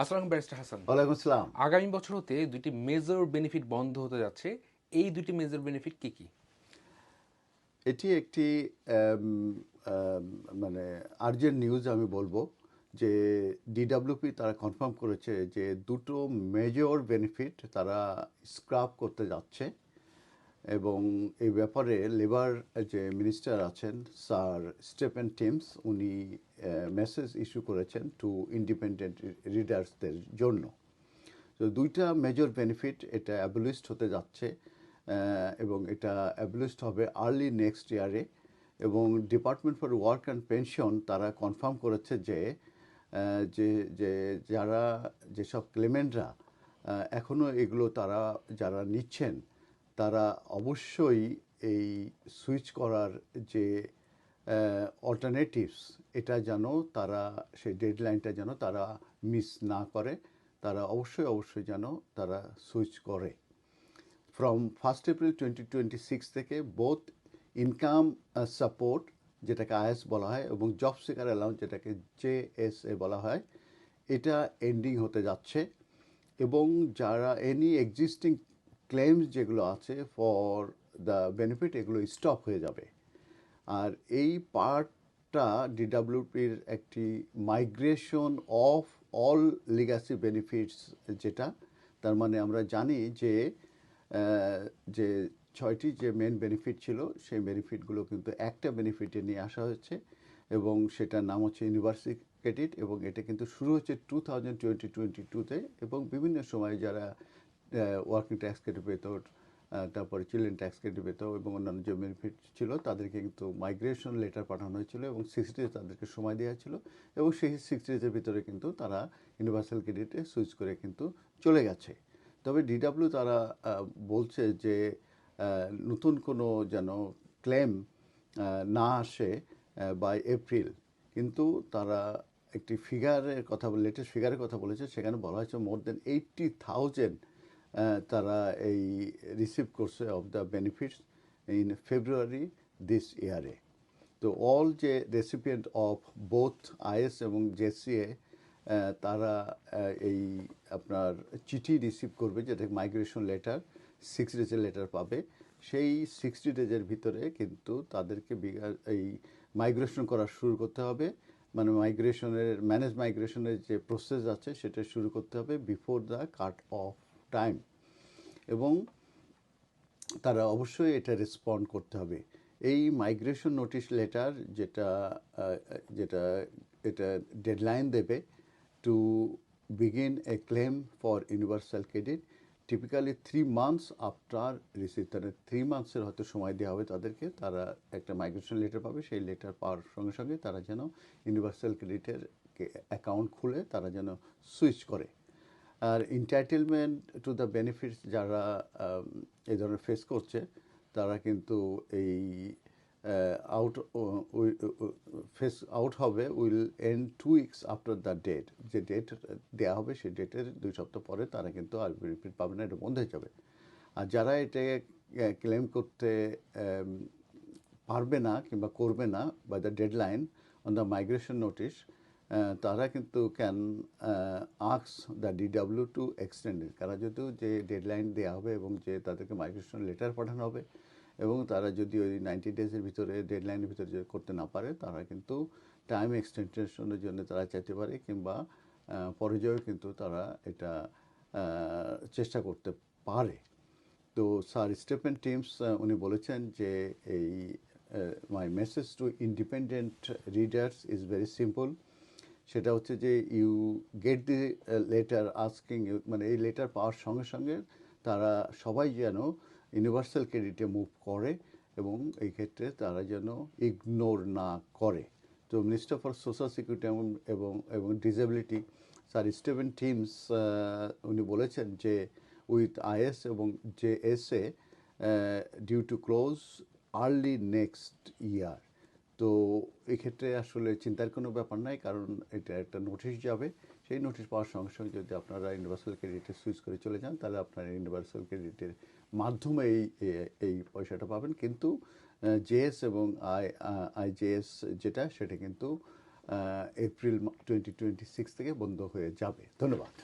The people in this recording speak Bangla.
আসসালাম ব্যারিস্টার হাসান। ওয়ালাইকুম আসসালাম। আগামী বছর হতে দুইটি মেজর বেনিফিট বন্ধ হতে যাচ্ছে। এই দুইটি মেজর বেনিফিট কি কি? এটি একটি মানে আর্জেন্ট নিউজ আমি বলব যে ডিডাব্লিউপি তারা কনফার্ম করেছে যে দুটো মেজর বেনিফিট তারা স্ক্রাপ করতে যাচ্ছে। এবং এই ব্যাপারে লেবার যে মিনিস্টার আছেন, স্যার স্টেফেন টিমস, উনি মেসেজ ইস্যু করেছেন টু ইন্ডিপেন্ডেন্ট রিডার্সদের জন্য। তো দুইটা মেজর বেনিফিট এটা অ্যাবলিস্ট হতে যাচ্ছে এবং এটা অ্যাবলিস্ট হবে আর্লি নেক্সট ইয়ারে এবং department for work and pension তারা কনফার্ম করেছে যে যে যে, যারা, যেসব ক্লেমেন্টরা এখনও এগুলো তারা, যারা নিচ্ছেন তারা অবশ্যই এই সুইচ করার যে অল্টারনেটিভস এটা যেন তারা, সেই ডেডলাইনটা যেন তারা মিস না করে, তারা অবশ্যই অবশ্যই যেন তারা সুইচ করে। From first April twenty twenty six থেকে বোথ ইনকাম সাপোর্ট যেটাকে আইএস বলা হয়, এবং জব সিকার অ্যালাউন্স যেটাকে জে এস এ বলা হয়, এটা এন্ডিং হতে যাচ্ছে। এবং যারা এনি এক্সিস্টিং ক্লেমস যেগুলো আছে ফর দ্য বেনিফিট এগুলো স্টপ হয়ে যাবে। আর এই পার্টটা ডিডাব্লিউপির একটি migration of all legacy benefits যেটা, তার মানে আমরা জানি যে যে ছয়টি যে মেন বেনিফিট ছিল, সেই বেনিফিটগুলো কিন্তু একটা বেনিফিটে নিয়ে আসা হয়েছে এবং সেটার নাম হচ্ছে ইউনিভার্সিটি ক্রেডিট এবং এটা কিন্তু শুরু হচ্ছে টু থাউজেন্ড টোয়েন্টি টোয়েন্টি টুতে এবং বিভিন্ন সময় যারা ওয়ার্কিং ট্যাক্স কেটে পেত তারপরে চিলড্রেন ট্যাক্স কেটে পেত এবং অন্যান্য যে বেনিফিট ছিল, তাদেরকে কিন্তু মাইগ্রেশন লেটার পাঠানো হয়েছিল এবং সিক্সটি ডেজ তাদেরকে সময় দেওয়া ছিল এবং সেই সিক্সটি ডেজের ভিতরে কিন্তু তারা ইউনিভার্সাল ক্রেডিটে সুইচ করে কিন্তু চলে গেছে। তবে ডিডাব্লিউ তারা বলছে যে নতুন কোনো যেন ক্লেম না আসে বাই এপ্রিল কিন্তু তারা একটি ফিগারের কথা লেটেস্ট ফিগারের কথা বলেছে, সেখানে বলা হয়েছে মোর দেন এইটটি থাউজেন্ড তারা এই রিসিভ করছে of the benefits in February this ইয়ারে তো অল যে রেসিপিয়েন্ট অফ বোথ আইএস এবং জেসিএ তারা এই আপনার চিঠি রিসিভ করবে, যেটা মাইগ্রেশন লেটার সিক্স ডেজের লেটার পাবে। সেই সিক্সটি ডেজের ভিতরে কিন্তু তাদেরকে এই মাইগ্রেশন করা শুরু করতে হবে। মানে মাইগ্রেশনের ম্যানেজ মাইগ্রেশনের যে প্রসেস আছে, সেটা শুরু করতে হবে before the cut off time এবং তারা অবশ্যই এটা রেসপন্ড করতে হবে। এই মাইগ্রেশন নোটিশ লেটার যেটা যেটা, এটা ডেডলাইন দেবে to begin a claim for universal credit typically three months after receive তাহলে থ্রি মান্থসের হয়তো সময় দেওয়া হবে তাদেরকে, তারা একটা মাইগ্রেশন লেটার পাবে, সেই লেটার পাওয়ার সঙ্গে সঙ্গে তারা যেন ইউনিভার্সাল ক্রেডিটের অ্যাকাউন্ট খুলে, তারা যেন সুইচ করে। আর এন্টাইটেলমেন্ট টু দ্য বেনিফিটস যারা এই ধরনের ফেস করছে, তারা কিন্তু এই আউট ফেস আউট হবে will end two weeks after the date যে ডেট দেওয়া হবে, সেই ডেটের দুই সপ্তাহ পরে তারা কিন্তু আর বেনিফিট পাবে না, এটা বন্ধ হয়ে যাবে। আর যারা এটা ক্লেম করতে পারবে না কিংবা করবে না by the deadline on the migration notice তারা কিন্তু ক্যান আক্স দ্য ডিডাব্লিউ টু এক্সটেন্ডেড তারা যদিও যে ডেডলাইন দেওয়া হবে এবং যে তাদেরকে মাইগ্রেশন লেটার পাঠানো হবে এবং তারা যদি ওই নাইনটি ডেজের ভিতরে ডেডলাইনের ভিতরে করতে না পারে, তারা কিন্তু টাইম এক্সটেনশনের জন্য তারা চাইতে পারে কিংবা পর্যায়েও কিন্তু তারা এটা চেষ্টা করতে পারে। তো স্যার স্টেফেন টিমস উনি বলেছেন যে এই my message to independent readers is very simple সেটা হচ্ছে যে you get the letter asking you মানে এই লেটার পাওয়ার সঙ্গে সঙ্গে তারা সবাই যেন ইউনিভার্সাল ক্রেডিটে মুভ করে এবং এই ক্ষেত্রে তারা যেন ইগনোর না করে। তো মিনিস্টার ফর সোশ্যাল সিকিউরিটি এবং এবং ডিসেবিলিটি স্যার স্টিভেন টিমস উনি বলেছেন যে উইথ আইএস এবং J S A due to close early next year তো এক্ষেত্রে আসলে চিন্তার কোনো ব্যাপার নাই, কারণ এটা একটা নোটিশ যাবে। সেই নোটিশ পাওয়ার সঙ্গে সঙ্গে যদি আপনারা ইউনিভার্সাল ক্রেডিটে সুইচ করে চলে যান, তাহলে আপনারা ইউনিভার্সাল ক্রেডিটের মাধ্যমে এই এই পয়সাটা পাবেন। কিন্তু জেএস এবং আই আইজেএস যেটা, সেটা কিন্তু এপ্রিল টোয়েন্টি টোয়েন্টি সিক্স থেকে বন্ধ হয়ে যাবে। ধন্যবাদ।